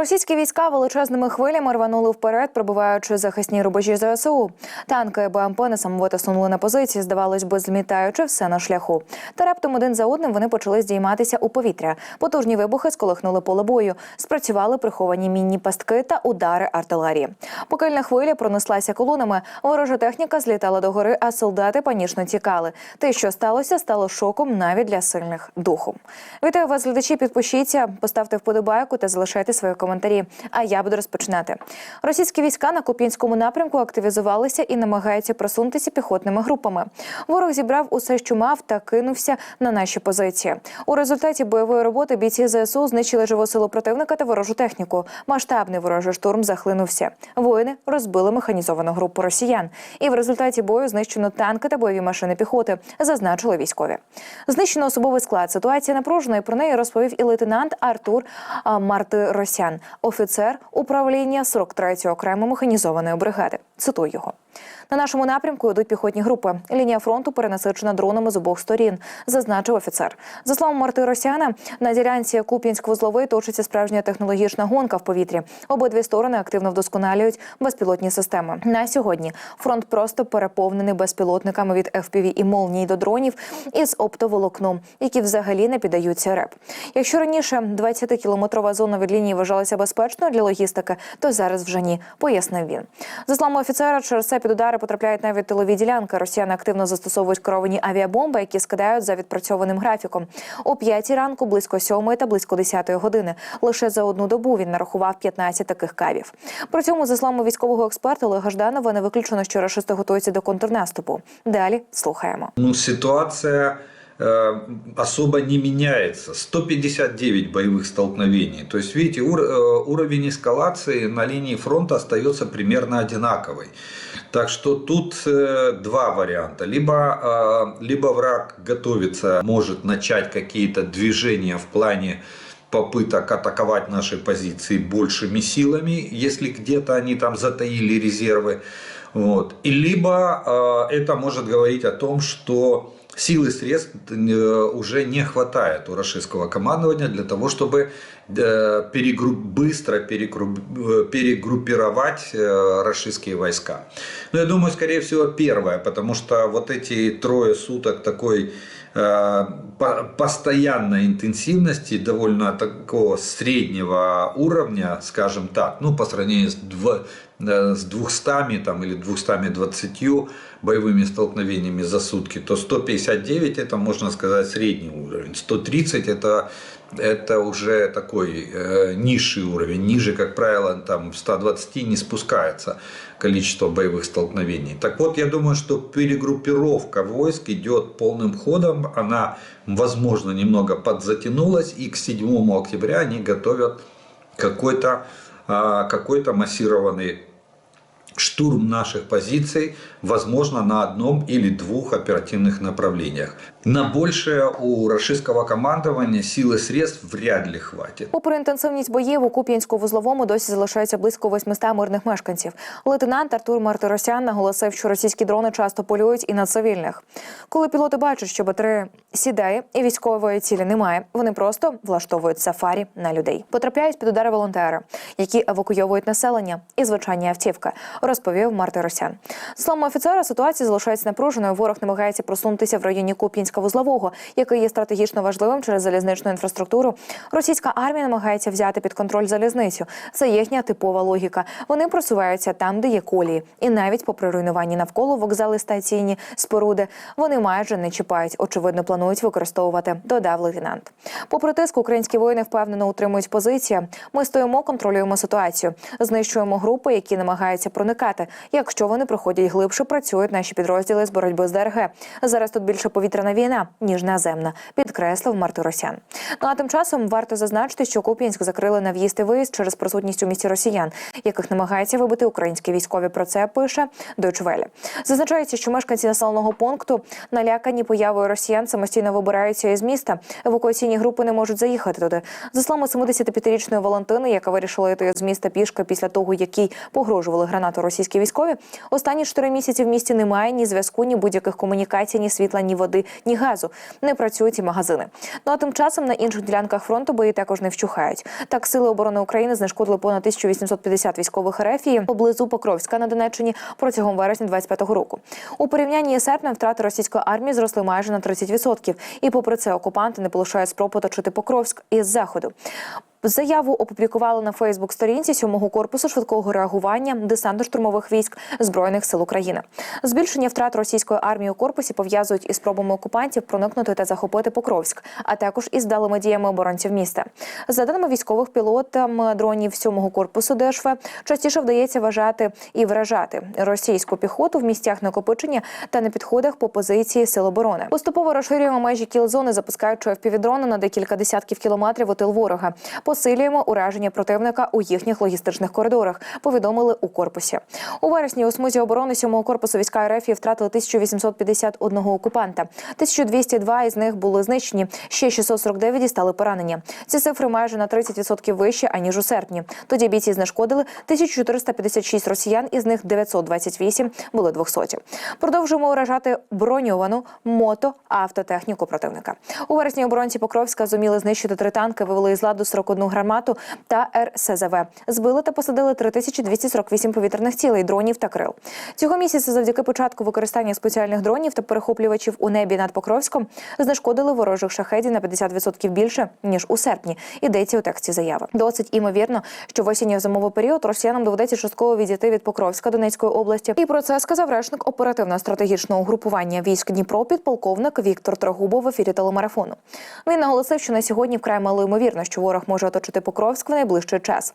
Російські війська величезними хвилями рванули вперед, пробиваючи захисні рубежі ЗСУ. Танки БМП несамовито сунули на позиції, здавалось би, змітаючи все на шляху. Та раптом один за одним вони почали здійматися у повітря. Потужні вибухи сколихнули поле бою. Спрацювали приховані мінні пастки та удари артилерії. Покильна хвиля пронеслася колонами. Ворожа техніка злітала до гори, а солдати панічно тікали. Те, що сталося, стало шоком навіть для сильних духом. Вітаю вас, глядачі. Підпишіться, поставте вподобайку та залишайте свої коментарі. А я буду розпочинати. Російські війська на Куп'янському напрямку активізувалися і намагаються просунутися піхотними групами. Ворог зібрав усе, що мав, та кинувся на наші позиції. У результаті бойової роботи бійці ЗСУ знищили живу силу противника та ворожу техніку. Масштабний ворожий штурм захлинувся. Воїни розбили механізовану групу росіян. І в результаті бою знищено танки та бойові машини піхоти, зазначили військові. Знищено особовий склад. Ситуація напружена. і Про неї розповів і лейтенант Артур Мартиросян, офіцер управління 43-ї окремої механізованої бригади. Цитую його. На нашому напрямку йдуть піхотні групи. Лінія фронту перенасичена дронами з обох сторін, зазначив офіцер. За словом Мартиросяна, на ділянці Куп'янськ-Вузловий точиться справжня технологічна гонка в повітрі. Обидві сторони активно вдосконалюють безпілотні системи. На сьогодні фронт просто переповнений безпілотниками від FPV і молній до дронів із оптоволокном, які взагалі не піддаються РЕП. Якщо раніше 20-кілометрова зона від лінії вважалася безпечною для логістики, то зараз вже ні, пояснив він. За словами офіцера, через це під удари потрапляють навіть тилові ділянки. Росіяни активно застосовують керовані авіабомби, які скидають за відпрацьованим графіком. О 5 ранку, близько 7 та близько 10 години. Лише за одну добу він нарахував 15 таких кавів. При цьому, за словами військового експерта Олега Жданова, не виключено, що рашисти готуються до контрнаступу. Далі слухаємо. Ну, ситуация э, особо не меняется. 159 боевых столкновений. То есть, видите, ур- э, уровень эскалации на линии фронта остается примерно одинаковый. Так что тут э, два варианта. Либо, э, либо враг готовится, может начать какие-то движения в плане попыток атаковать наши позиции большими силами, если где-то они там затаили резервы. Вот. И либо э, это может говорить о том, что сил и средств э, уже не хватает у российского командования для того, чтобы э, перегру- быстро перегру- э, перегруппировать российские войска. Но я думаю, скорее всего, первое, потому что вот эти трое суток такой постоянной интенсивности, довольно такого среднего уровня, скажем так, ну, по сравнению с, дво- э, с 200 там, или 220 боевыми столкновениями за сутки, то 159 это, можно сказать, средний уровень. 130 это, это уже такой э, низший уровень. Ниже, как правило, там 120 не спускается количество боевых столкновений. Так вот, я думаю, что перегруппировка войск идет полным ходом. Она, возможно, немного подзатянулась. И к 7 октября они готовят какой-то а, какой-то массированный штурм наших позиций, возможно, на одном или двух оперативных направлениях. На большее у российского командования сил средств вряд ли хватит. Попри інтенсивність боїв у Куп'янську-вузловому досі залишається близько 800 мирних мешканців. Лейтенант Артур Мартиросян наголосив, що російські дрони часто полюють і на цивільних. Коли пілоти бачать, що батарея сідає і військової цілі немає, вони просто влаштовують сафарі на людей. Потрапляють під удари волонтери, які евакуйовують населення і звичайні автівки, розповів Мартиросян. За словами офіцера, ситуація залишається напруженою. Ворог намагається просунутися в районі Куп'янська-вузлового, який є стратегічно важливим через залізничну інфраструктуру. Російська армія намагається взяти під контроль залізницю. Це їхня типова логіка. Вони просуваються там, де є колії, і навіть попри руйнування навколо вокзали стаційні споруди, вони майже не чіпають. Очевидно, планують використовувати. Додав лейтенант. Попри тиск, українські воїни впевнено утримують позиції. Ми стоїмо, контролюємо ситуацію, знищуємо групи, які намагаються проникати. Якщо вони проходять глибше, працюють наші підрозділи з боротьби з ДРГ. Зараз тут більше повітряна війна ніж наземна, підкреслив Мартиросян. Ну а тим часом варто зазначити, що Куп'янськ закрили на в'їзд і виїзд через присутність у місті росіян, яких намагаються вибити українські військові. Про це пише Welle. Зазначається, що мешканці населеного пункту налякані появою росіян самостійно вибираються із міста. Евакуаційні групи не можуть заїхати туди. За словами 75-річної Валентини, яка вирішила йти з міста пішки після того, як їй погрожували гранатою фронту російські військові. Останні чотири місяці в місті немає ні зв'язку, ні будь-яких комунікацій, ні світла, ні води, ні газу. Не працюють і магазини. Ну а тим часом на інших ділянках фронту бої також не вщухають. Так, сили оборони України знешкодили понад 1850 військових рефії поблизу Покровська на Донеччині протягом вересня 25-го року. У порівнянні із серпнем втрати російської армії зросли майже на 30%. І попри це окупанти не полишають спроб оточити Покровськ із заходу. Заяву опублікували на Фейсбук-сторінці 7-го корпусу швидкого реагування десантно-штурмових військ збройних сил України. Збільшення втрат російської армії у корпусі пов'язують із спробами окупантів проникнути та захопити Покровськ, а також із далими діями оборонців міста. За даними військових пілотам дронів 7-го корпусу ДШВ, частіше вдається вважати і вражати російську піхоту в місцях накопичення та на підходах по позиції сил оборони. Поступово розширюємо межі кіл-зони, запускаючи впівдрони на декілька десятків кілометрів у тил ворога. Посилюємо ураження противника у їхніх логістичних коридорах. Повідомили у корпусі. У вересні у смузі оборони 7-го корпусу війська РФ втратили 1851 окупанта. 1202 із них були знищені. Ще 649 дістали поранення. Ці цифри майже на 30% вищі аніж у серпні. Тоді бійці знешкодили 1456 росіян, із них 928 були 200. Продовжуємо уражати броньовану мото автотехніку противника. У вересні оборонці Покровська зуміли знищити три танки, вивели із ладу 41 гармату та РСЗВ. Збили та посадили 3248 повітряних цілей, дронів та крил. Цього місяця, завдяки початку використання спеціальних дронів та перехоплювачів у небі над Покровськом, знешкодили ворожих шахедів на 50% більше ніж у серпні. Йдеться у тексті заяви. Досить імовірно, що в осінньо-зимовий період росіянам доведеться частково відійти від Покровська Донецької області. І про це сказав речник оперативно-стратегічного групування військ Дніпро, підполковник Віктор Трагубов в ефірі телемарафону. Він наголосив, що на сьогодні вкрай мало ймовірно, що ворог може оточити Покровськ в найближчий час.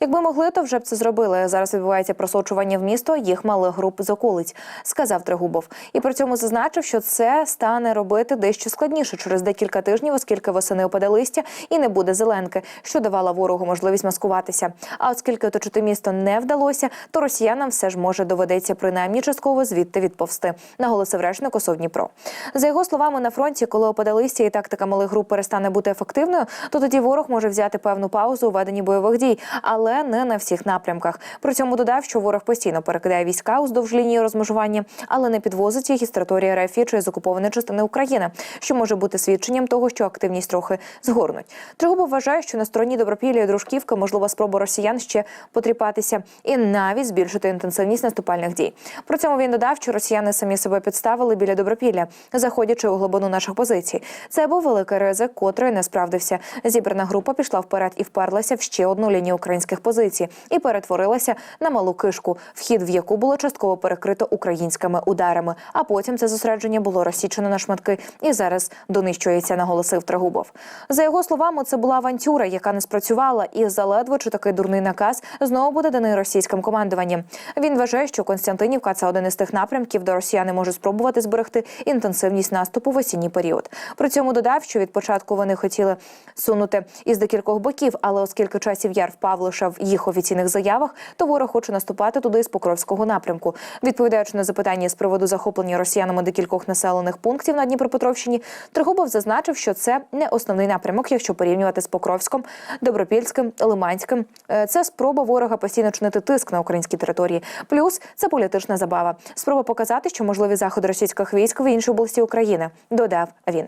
Якби могли, то вже б це зробили. Зараз відбувається просочування в місто їх малих груп з околиць, сказав Трегубов. І при цьому зазначив, що це стане робити дещо складніше через декілька тижнів, оскільки восени опаде листя і не буде зеленки, що давала ворогу можливість маскуватися. А оскільки оточити місто не вдалося, то росіянам все ж може доведеться принаймні частково звідти відповсти, наголосив речник ОСО Дніпро. За його словами, на фронті, коли опаде листя і тактика малих груп перестане бути ефективною, то тоді ворог може взяти певну паузу у веденні бойових дій, але не на всіх напрямках. При цьому додав, що ворог постійно перекидає війська уздовж лінії розмежування, але не підвозить їх із території РФ чи з окупованої частини України, що може бути свідченням того, що активність трохи згорнуть. Тригубов вважає, що на стороні Добропілля і Дружківка можлива спроба росіян ще потріпатися і навіть збільшити інтенсивність наступальних дій. При цьому він додав, що росіяни самі себе підставили біля Добропілля, заходячи у глибину наших позицій. Це був великий ризик, котрий не справдився. Зібрана група пішла вперед і вперлася в ще одну лінію українських позицій і перетворилася на малу кишку, вхід в яку було частково перекрито українськими ударами. А потім це зосередження було розсічено на шматки і зараз донищується, наголосив Трагубов. За його словами, це була авантюра, яка не спрацювала, і заледве чи такий дурний наказ знову буде даний російським командуванням. Він вважає, що Константинівка це один із тих напрямків, де росіяни можуть спробувати зберегти інтенсивність наступу в осінній період. При цьому додав, що від початку вони хотіли сунути із декількох боків, але оскільки часів яр впав лише в їх офіційних заявах, то ворог хоче наступати туди з Покровського напрямку. Відповідаючи на запитання з приводу захоплення росіянами декількох населених пунктів на Дніпропетровщині, Тригубов зазначив, що це не основний напрямок, якщо порівнювати з Покровськом, Добропільським, Лиманським. Е, Це спроба ворога постійно чинити тиск на українській території. Плюс це політична забава. Спроба показати, що можливі заходи російських військ в іншій області України. Додав він.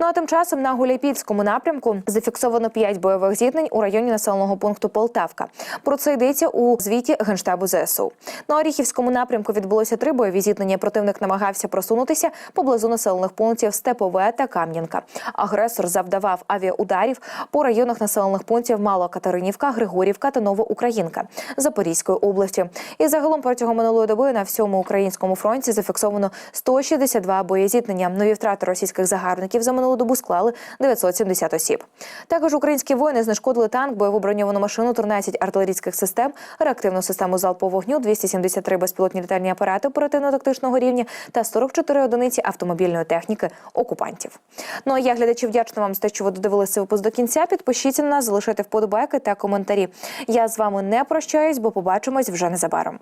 Ну а тим часом на Гуляйпільському напрямку зафіксовано п'ять бойових зіткнень у районі населеного пункту Полтавка. Про це йдеться у звіті генштабу ЗСУ. На Оріхівському напрямку відбулося три бойові зіткнення. Противник намагався просунутися поблизу населених пунктів Степове та Кам'янка. Агресор завдавав авіаударів по районах населених пунктів Малокатеринівка, Григорівка та Новоукраїнка Запорізької області. І загалом протягом минулої доби на всьому українському фронті зафіксовано 162 боєзіткнення. Нові втрати російських загарбників за минулу добу склали 970 осіб. Також українські воїни знешкодили танк, бойову броньовану машину, 13 артилерійських систем, реактивну систему залпового вогню, 273 безпілотні літальні апарати оперативно-тактичного рівня та 44 одиниці автомобільної техніки окупантів. Ну а я глядачі вдячна вам за те, що ви додивилися випуск до кінця. Підпишіться на нас, залишайте вподобайки та коментарі. Я з вами не прощаюсь, бо побачимось вже незабаром.